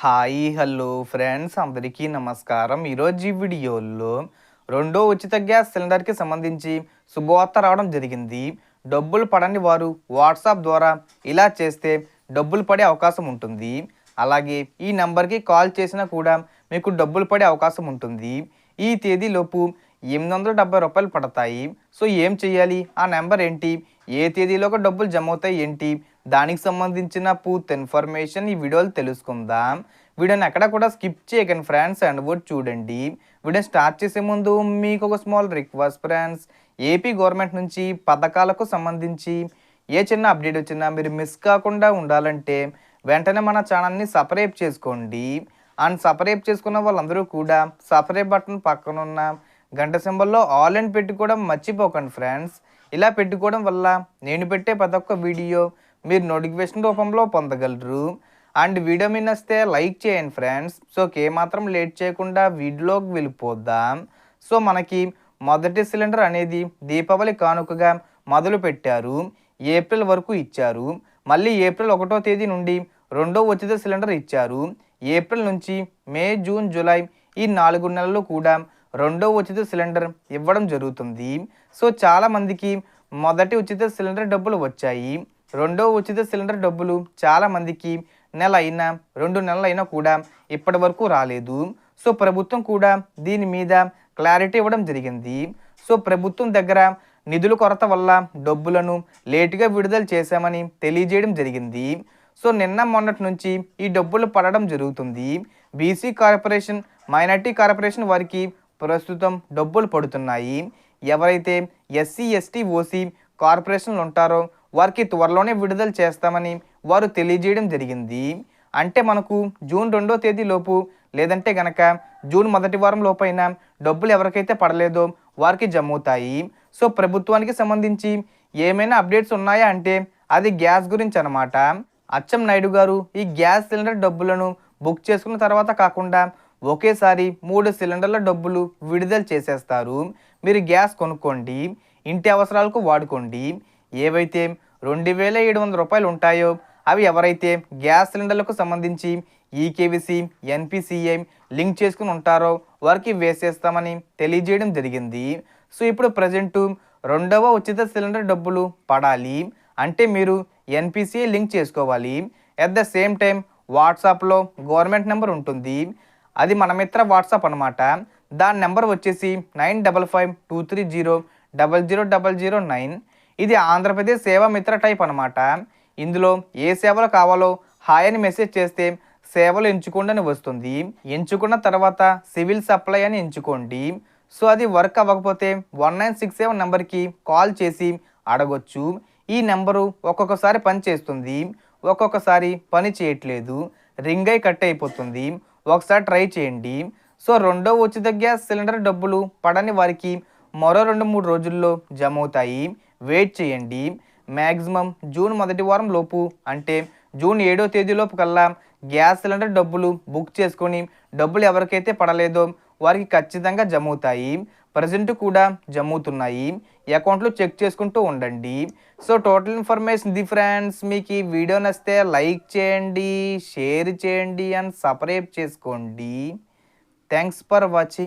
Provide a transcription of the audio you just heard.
Hi hello friends. అందరికీ నమస్కారం. ఈరోజు ఈ వీడియోలో రెండో ఉచిత గ్యాస్ సిలిండర్కి సంబంధించి శుభవార్త రావడం జరిగింది. డబ్బులు పడని వారు వాట్సాప్ ద్వారా ఇలా చేస్తే డబ్బులు పడే అవకాశం ఉంటుంది. అలాగే ఈ నెంబర్కి కాల్ చేసినా కూడా మీకు డబ్బులు పడే అవకాశం ఉంటుంది. ఈ తేదీలోపు ఎనిమిది వందల డెబ్బై రూపాయలు పడతాయి. సో ఏం చేయాలి? ఆ నెంబర్ ఏంటి? ఏ తేదీలోకి డబ్బులు జమ అవుతాయి? ఏంటి? దానికి సంబంధించిన పూర్తి ఇన్ఫర్మేషన్ ఈ వీడియోలు తెలుసుకుందాం. వీడియోని ఎక్కడ కూడా స్కిప్ చేయకండి ఫ్రెండ్స్ అండ్ కూడా చూడండి. వీడియో స్టార్ట్ చేసే ముందు మీకు ఒక small request friends AP government నుంచి పథకాలకు సంబంధించి ఏ చిన్న అప్డేట్ వచ్చినా మీరు మిస్ కాకుండా ఉండాలంటే వెంటనే మన ఛానల్ని సపరేట్ చేసుకోండి. అండ్ సపరేట్ చేసుకున్న వాళ్ళందరూ కూడా సపరేట్ బటన్ పక్కన ఉన్న గంట సింబల్లో ఆల్ అండ్ పెట్టుకోవడం మర్చిపోకండి ఫ్రెండ్స్ ఇలా పెట్టుకోవడం వల్ల నేను పెట్టే ప్రతి ఒక్క వీడియో మీరు నోటిఫికేషన్ రూపంలో పొందగలరు. అండ్ వీడియో మీ నస్తే లైక్ చేయండి ఫ్రెండ్స్. సో మాత్రం లేట్ చేయకుండా వీడియోలోకి వెళ్ళిపోద్దాం సో మనకి మొదటి సిలిండర్ అనేది దీపావళి కానుకగా మొదలు పెట్టారు. ఏప్రిల్ వరకు ఇచ్చారు. మళ్ళీ ఏప్రిల్ ఒకటో తేదీ నుండి రెండో ఉచిత సిలిండర్ ఇచ్చారు. ఏప్రిల్ నుంచి మే జూన్ జూలై ఈ నాలుగు నెలలు కూడా రెండో ఉచిత సిలిండర్ ఇవ్వడం జరుగుతుంది. సో చాలామందికి మొదటి ఉచిత సిలిండర్ డబ్బులు వచ్చాయి. రెండో ఉచిత సిలిండర్ డబ్బులు చాలామందికి నెల అయినా రెండు నెలలు అయినా కూడా ఇప్పటి వరకు రాలేదు. సో ప్రభుత్వం కూడా దీని మీద క్లారిటీ ఇవ్వడం జరిగింది. సో ప్రభుత్వం దగ్గర నిధుల కొరత వల్ల డబ్బులను లేటుగా విడుదల చేశామని తెలియజేయడం జరిగింది. సో నిన్న మొన్నటి నుంచి ఈ డబ్బులు పడడం జరుగుతుంది. బీసీ కార్పొరేషన్ మైనార్టీ కార్పొరేషన్ వారికి ప్రస్తుతం డబ్బులు పడుతున్నాయి. ఎవరైతే ఎస్సీ ఎస్టీ ఓసీ కార్పొరేషన్లు ఉంటారో వారికి త్వరలోనే విడుదల చేస్తామని వారు తెలియజేయడం జరిగింది. అంటే మనకు జూన్ రెండో తేదీలోపు లేదంటే గనక జూన్ మొదటి వారం లోపైన డబ్బులు ఎవరికైతే పడలేదో వారికి జమ్ముతాయి. అవుతాయి సో ప్రభుత్వానికి సంబంధించి ఏమైనా అప్డేట్స్ ఉన్నాయా అంటే అది గ్యాస్ గురించి అనమాట అచ్చం నాయుడు గారు ఈ గ్యాస్ సిలిండర్ డబ్బులను బుక్ చేసుకున్న తర్వాత కాకుండా ఒకేసారి మూడు సిలిండర్ల డబ్బులు విడుదల చేసేస్తారు. మీరు గ్యాస్ కొనుక్కోండి ఇంటి అవసరాలకు వాడుకోండి ఏవైతే రెండు వేల ఏడు వందల రూపాయలు ఉంటాయో అవి ఎవరైతే గ్యాస్ సిలిండర్లకు సంబంధించి ఈకేవీసీ ఎన్పిసిఐ లింక్ చేసుకుని ఉంటారో వారికి వేసేస్తామని తెలియజేయడం జరిగింది. సో ఇప్పుడు ప్రజెంట్ రెండవ ఉచిత సిలిండర్ డబ్బులు పడాలి అంటే మీరు ఎన్పిసిఐ లింక్ చేసుకోవాలి. అట్ ద సేమ్ టైం వాట్సాప్లో గవర్నమెంట్ నెంబర్ ఉంటుంది. అది మన మిత్ర వాట్సాప్ అనమాట దాని నెంబర్ వచ్చేసి nine double five two three zero double zero double zero nine. ఇది ఆంధ్రప్రదేశ్ సేవా మిత్ర టైప్ అనమాట ఇందులో ఏ సేవలు కావాలో హాయ్ అని మెసేజ్ చేస్తే సేవలు ఎంచుకోండి అని వస్తుంది. ఎంచుకున్న తర్వాత సివిల్ సప్లై అని ఎంచుకోండి. సో అది వర్క్ అవ్వకపోతే వన్ నైన్ సిక్స్ సెవెన్ నెంబర్కి కాల్ చేసి అడగొచ్చు. ఈ నెంబరు ఒక్కొక్కసారి పని చేస్తుంది. ఒక్కొక్కసారి పని చేయట్లేదు. రింగ్ అయి కట్ అయిపోతుంది. ఒకసారి ట్రై చేయండి. సో రెండో ఉచిత గ్యాస్ సిలిండర్ డబ్బులు పడని వారికి మరో రెండు మూడు రోజుల్లో జమ అవుతాయి వెయిట్ చేయండి. మ్యాక్సిమం జూన్ మొదటి వారం లోపు అంటే జూన్ ఏడో తేదీలోపు కల్లా గ్యాస్ సిలిండర్ డబ్బులు బుక్ చేసుకొని డబ్బులు ఎవరికైతే పడలేదో వారికి ఖచ్చితంగా జమ అవుతాయి ప్రజెంట్ కూడా జమ అవుతున్నాయి అకౌంట్లో చెక్ చేసుకుంటూ ఉండండి. So total information the friends మీకు ఈ వీడియో నచ్చితే లైక్ చేయండి షేర్ చేయండి అండ్ సబ్స్క్రైబ్ చేసుకోండి. Thanks for watching.